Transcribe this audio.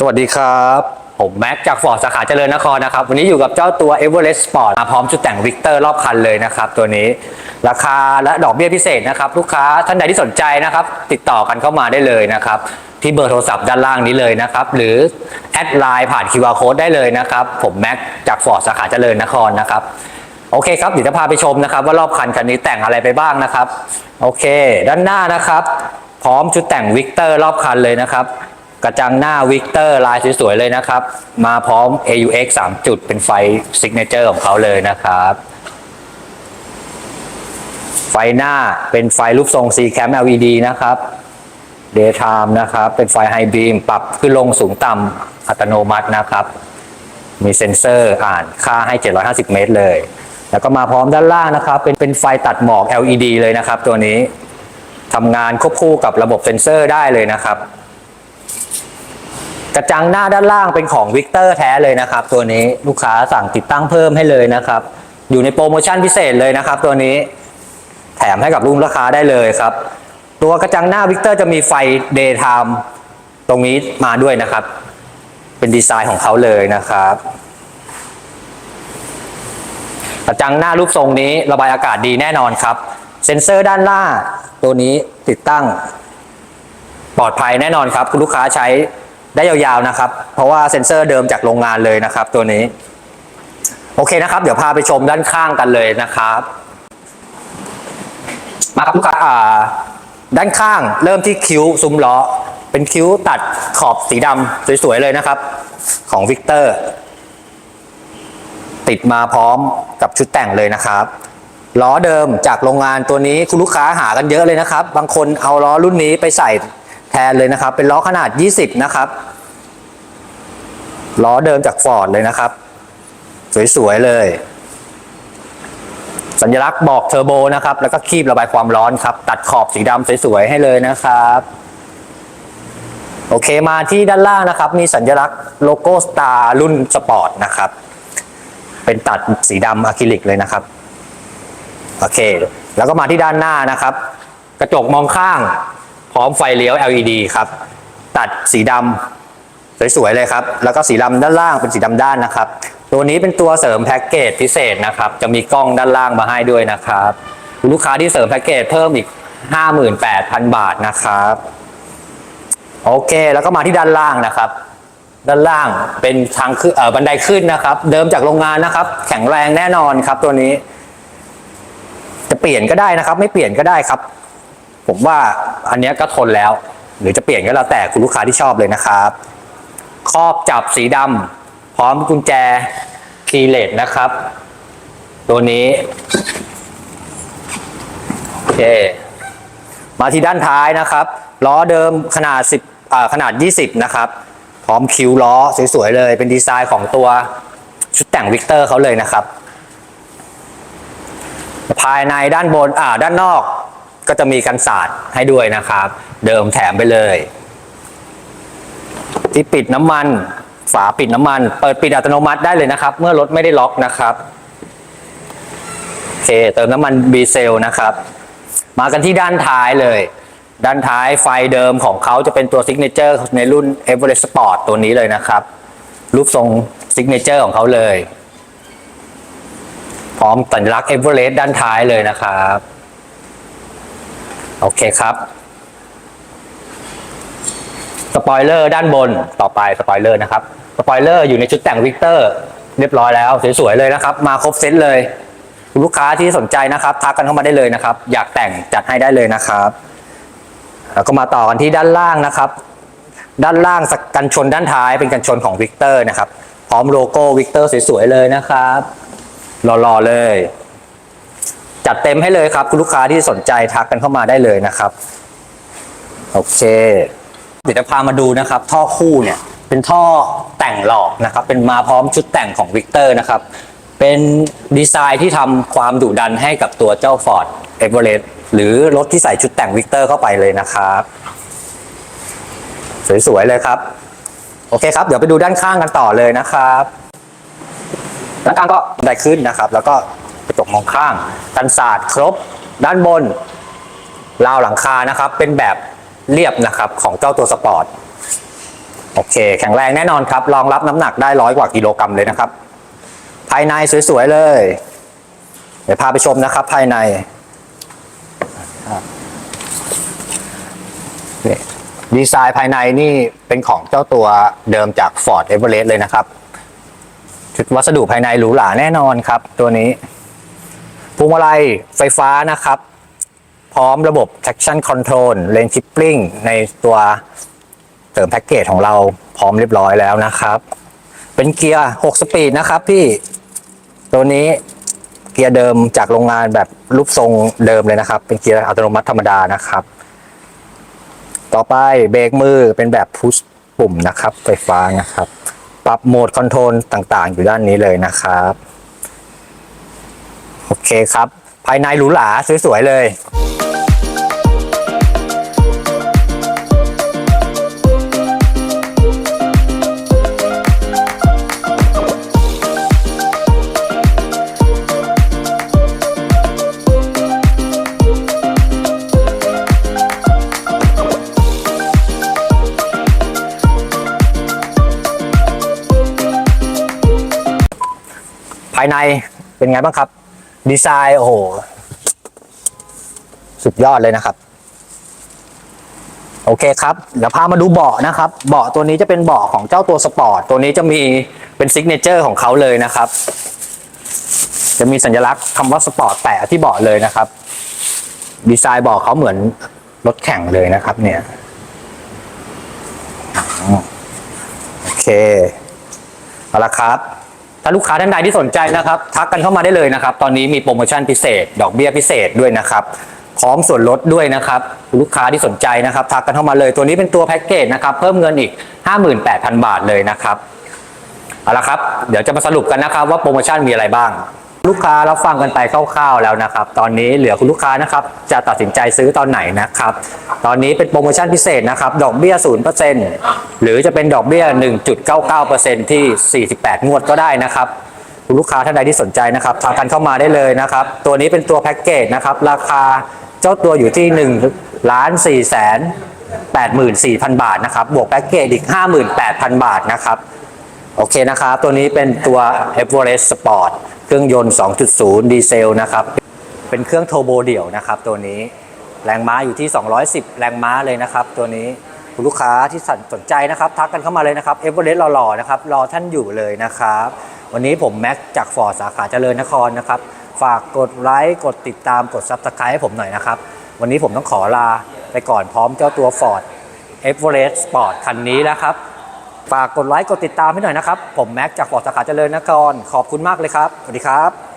สวัสดีครับ ผมแม็กจากฟอร์ดสาขาเจริญนครนะครับ วันนี้อยู่กับเจ้าตัว e v e r e s t Sport มาพร้อมชุดแต่งวิกเตอร์รอบคันเลยนะครับ ตัวนี้ราคาและดอกเบี้ยพิเศษนะครับ ลูกค้าท่านใดที่สนใจนะครับ ติดต่อกันเข้ามาได้เลยนะครับ ที่เบอร์โทรศัพท์ด้านล่างนี้เลยนะครับ หรือแอดไลน์ผ่าน QR Code ได้เลยนะครับ ผมแม็กจากฟอร์ดสาขาเจริญนครนะครับโอเคครับเดี๋ยวจะพาไปชมนะครับ ว่ารอบคันคันนี้แต่งอะไรไปบ้างนะครับ โอเค ด้านหน้านะครับ พร้อมชุดแต่งวิกเตอร์รอบคันเลยนะครับ กระจังหน้าวิกเตอร์ลายสวยๆเลยนะครับ มาพร้อม AUX 3 จุดเป็นไฟซิกเนเจอร์ของเขาเลยนะครับ ไฟหน้าเป็นไฟรูปทรง C cam LED นะครับ Daytime นะครับ เป็นไฟไฮบีมปรับขึ้นลงสูงต่ำอัตโนมัตินะครับ มีเซ็นเซอร์อ่านค่าให้ 750 เมตรเลย แล้วก็มาพร้อมด้านล่างนะครับ เป็นเป็นไฟตัดหมอก LED เลยนะครับ ตัวนี้ทำงานควบคู่กับระบบเซ็นเซอร์ได้เลยนะครับ กระจังหน้าด้านล่างเป็นของวิกเตอร์แท้เลยนะครับ ตัวนี้ลูกค้าสั่งติดตั้งเพิ่มให้เลยนะครับ อยู่ในโปรโมชั่นพิเศษเลยนะครับ ตัวนี้แถมให้กับลุงราคาได้เลยครับ ตัวกระจังหน้าวิกเตอร์จะมีไฟ Daytime ตรงนี้มาด้วยนะครับ เป็นดีไซน์ของเขาเลยนะครับกระจังหน้ารูปทรงนี้ระบายอากาศดีแน่นอนครับ เซ็นเซอร์ด้านล่างตัวนี้ติดตั้ง ปลอดภัยแน่นอนครับ คุณลูกค้าใช้ ได้ยาวๆนะครับ เพราะว่าเซ็นเซอร์เดิมจากโรงงานเลยนะครับ ตัวนี้ โอเคนะครับ เดี๋ยวพาไปชมด้านข้างกันเลยนะครับ มาครับลูกค้าอ่าด้านข้างเริ่มที่คิ้วซุ้มล้อ เป็นคิ้วตัดขอบสีดำสวยๆเลยนะครับ ของวิกเตอร์ติดมาพร้อมกับชุดแต่งเลยนะครับล้อเดิมจากโรงงานตัวนี้คุณลูกค้าหากันเยอะเลยนะครับ บางคนเอาล้อรุ่นนี้ไปใส่แทนเลยนะครับ เป็นล้อขนาด 20 นะครับ ล้อเดิมจากฟอร์ดเลยนะครับ สวย ๆ เลย สัญลักษณ์บอกเทอร์โบนะครับ แล้วก็คีบระบายความร้อนครับ ตัดขอบสีดำสวย ๆ ให้เลยนะครับ โอเคมาที่ด้านล่างนะครับ มีสัญลักษณ์โลโก้สตาร์รุ่นสปอร์ตนะครับ เป็นตัดสีดำอะคริลิกเลยนะครับ โอเค แล้วก็มาที่ด้านหน้านะครับ กระจกมองข้าง พร้อมไฟเลี้ยว LED ครับ ตัดสีดำ สวยๆเลยครับ แล้วก็สีดำด้านล่างเป็นสีดำด้านนะครับ ตัวนี้เป็นตัวเสริมแพ็กเกจพิเศษนะครับ จะมีกล้องด้านล่างมาให้ด้วยนะครับคุณลูกค้าที่เสริมแพ็กเกจเพิ่มอีก 58,000 บาทนะครับ โอเค แล้วก็มาที่ด้านล่างนะครับ ด้านล่างเป็นทางขึ้นเอ่อบันไดขึ้นนะครับ เดิมจากโรงงานนะครับ แข็งแรงแน่นอนครับตัวนี้ จะเปลี่ยนก็ได้นะครับ ไม่เปลี่ยนก็ได้ครับ ผมว่าอันนี้ก็ทนแล้ว หรือจะเปลี่ยนก็แล้วแต่คุณลูกค้าที่ชอบเลยนะครับ ครอบจับสีดำพร้อมกุญแจคีเลสนะครับ ตัวนี้โอเคมาที่ด้านท้ายนะครับล้อเดิมขนาด 10ขนาด 20 นะครับ พร้อมคิ้วล้อสวยๆเลย เป็นดีไซน์ของตัวชุดแต่งวิกเตอร์เขาเลยนะครับ ภายในด้านบนอ่าด้านนอกก็จะมีกันสาดให้ด้วยนะครับ เดิมแถมไปเลย ที่ปิดน้ำมัน ฝาปิดน้ำมัน เปิดปิดอัตโนมัติได้เลยนะครับ เมื่อรถไม่ได้ล็อกนะครับโอเคเติมน้ำมันบีเซลนะครับ มากันที่ด้านท้ายเลย ด้านท้ายไฟเดิมของเขาจะเป็นตัวซิกเนเจอร์ในรุ่น Everest Sport ตัวนี้เลยนะครับ รูปทรงซิกเนเจอร์ของเขาเลย พร้อมสัญลักษณ์ Everest ด้านท้ายเลยนะครับ โอเคครับ สปอยเลอร์ด้านบนต่อไปสปอยเลอร์นะครับสปอยเลอร์อยู่ในชุดแต่งวิกเตอร์เรียบร้อยแล้วสวยๆเลยนะครับ มาครบเซตเลยคุณลูกค้าที่สนใจนะครับ ทักกันเข้ามาได้เลยนะครับ อยากแต่งจัดให้ได้เลยนะครับแล้วก็มาต่อกันที่ด้านล่างนะครับ ด้านล่างกันชนด้านท้ายเป็นกันชนของวิกเตอร์นะครับ พร้อมโลโก้วิกเตอร์สวยๆเลยนะครับรอๆเลย จัดเต็มให้เลยครับ คุณลูกค้าที่สนใจทักกันเข้ามาได้เลยนะครับ โอเค เดี๋ยวจะพามาดูนะครับ ท่อคู่เนี่ยเป็นท่อแต่งหลอกนะครับ เป็นมาพร้อมชุดแต่งของวิกเตอร์นะครับ เป็นดีไซน์ที่ทำความดุดันให้กับตัวเจ้า Ford e v e r e s t หรือรถที่ใส่ชุดแต่งวิกเตอร์เข้าไปเลยนะครับ สวยๆเลยครับ โอเคครับ เดี๋ยวไปดูด้านข้างกันต่อเลยนะครับด้านข้างก็ได้ขึ้นนะครับ แล้วก็กระจกมองข้างกันศาสตร์ครบ ด้านบนราวหลังคานะครับ เป็นแบบ เรียบนะครับของเจ้าตัวสปอร์ตโอเค แข็งแรงแน่นอนครับรองรับน้ำหนักได้ร้อยกว่ากิโลกรัมเลยนะครับ ภายในสวยๆเลย เดี๋ยวพาไปชมนะครับ ภายในดีไซน์ภายในนี่เป็นของเจ้าตัวเดิมจาก Ford Everest เลยนะครับ ชุดวัสดุภายในหรูหราแน่นอนครับ ตัวนี้พวงมาลัยไฟฟ้านะครับ พร้อมระบบ traction control lane shifting ในตัวเสริมแพ็กเกจของเราพร้อมเรียบร้อยแล้วนะครับ เป็นเกียร์ 6 สปีดนะครับพี่ ตัวนี้เกียร์เดิมจากโรงงานแบบรูปทรงเดิมเลยนะครับ เป็นเกียร์อัตโนมัติธรรมดานะครับ ต่อไปเบรกมือเป็นแบบพุชปุ่มนะครับ ไฟฟ้านะครับ ปรับโหมดคอนโทรลต่างๆ อยู่ด้านนี้เลยนะครับ โอเคครับ ภายในหรูหราสวยๆเลยายในเป็นไงบ้างครับ ดีไซน์โอ้โห สุดยอดเลยนะครับ โอเคครับเดี๋ยวพามาดูเบาะนะครับ เบาะตัวนี้จะเป็นเบาะของเจ้าตัวสปอร์ตตัวนี้จะมีเป็นซิกเนเจอร์ของเขาเลยนะครับ จะมีสัญลักษณ์คำว่าสปอร์ตแปะที่เบาะเลยนะครับ ดีไซน์เบาะเขาเหมือนรถแข่งเลยนะครับ เนี่ยโอเคเอาละครับ ถ้าลูกค้าท่านใดที่สนใจนะครับ ทักกันเข้ามาได้เลยนะครับ ตอนนี้มีโปรโมชั่นพิเศษ ดอกเบี้ยพิเศษด้วยนะครับพร้อมส่วนลดด้วยนะครับ ลูกค้าที่สนใจนะครับ ทักกันเข้ามาเลยตัวนี้เป็นตัวแพ็กเกจนะครับ เพิ่มเงินอีก 58,000 บาทเลยนะครับเอาละครับ เดี๋ยวจะมาสรุปกันนะครับว่าโปรโมชั่นมีอะไรบ้าง ลูกค้าเรับฟังกันไปคร่าวๆแล้วนะครับ ตอนนี้เหลือคุณลูกค้านะครับจะตัดสินใจซื้อตอนไหนนะครับ ตอนนี้เป็นโปรโมชั่นพิเศษนะครับ ดอกเบี้ย 0%หรือจะเป็นดอกเบี้ย 1.99%ที่ 48 งวดก็ได้นะครับคุณลูกค้าท่านใดที่สนใจนะครับทักกันเข้ามาได้เลยนะครับ ตัวนี้เป็นตัวแพ็กเกจนะครับ ราคาเจ้าตัวอยู่ที่1ล้าน4แสน84,000 บาทนะครับ บวกแพ็กเกจอีก 58,000 บาทนะครับ โอเคนะครับ ตัวนี้เป็นตัว Everest Sport เครื่องยนต์ 2.0 ดีเซลนะครับ เป็นเครื่องโทโบเดี่ยวนะครับ ตัวนี้แรงม้าอยู่ที่ 210 แรงม้าเลยนะครับ ตัวนี้คุณลูกค้าที่สนใจนะครับ ทักกันเข้ามาเลยนะครับ Everest หล่อๆนะครับรอท่านอยู่เลยนะครับ วันนี้ผมแม็กจากฟอร์ดสาขาเจริญนครนะครับ ฝากกดไลค์กดติดตามกด Subscribe ให้ผมหน่อยนะครับ วันนี้ผมต้องขอลาไปก่อนพร้อมเจ้าตัว Ford Everest Sport คันนี้แล้วครับ ฝากกดไลค์กดติดตามให้หน่อยนะครับ ผมแม็กจากฟอร์ดสาขาเจริญนครขอบคุณมากเลยครับ สวัสดีครับ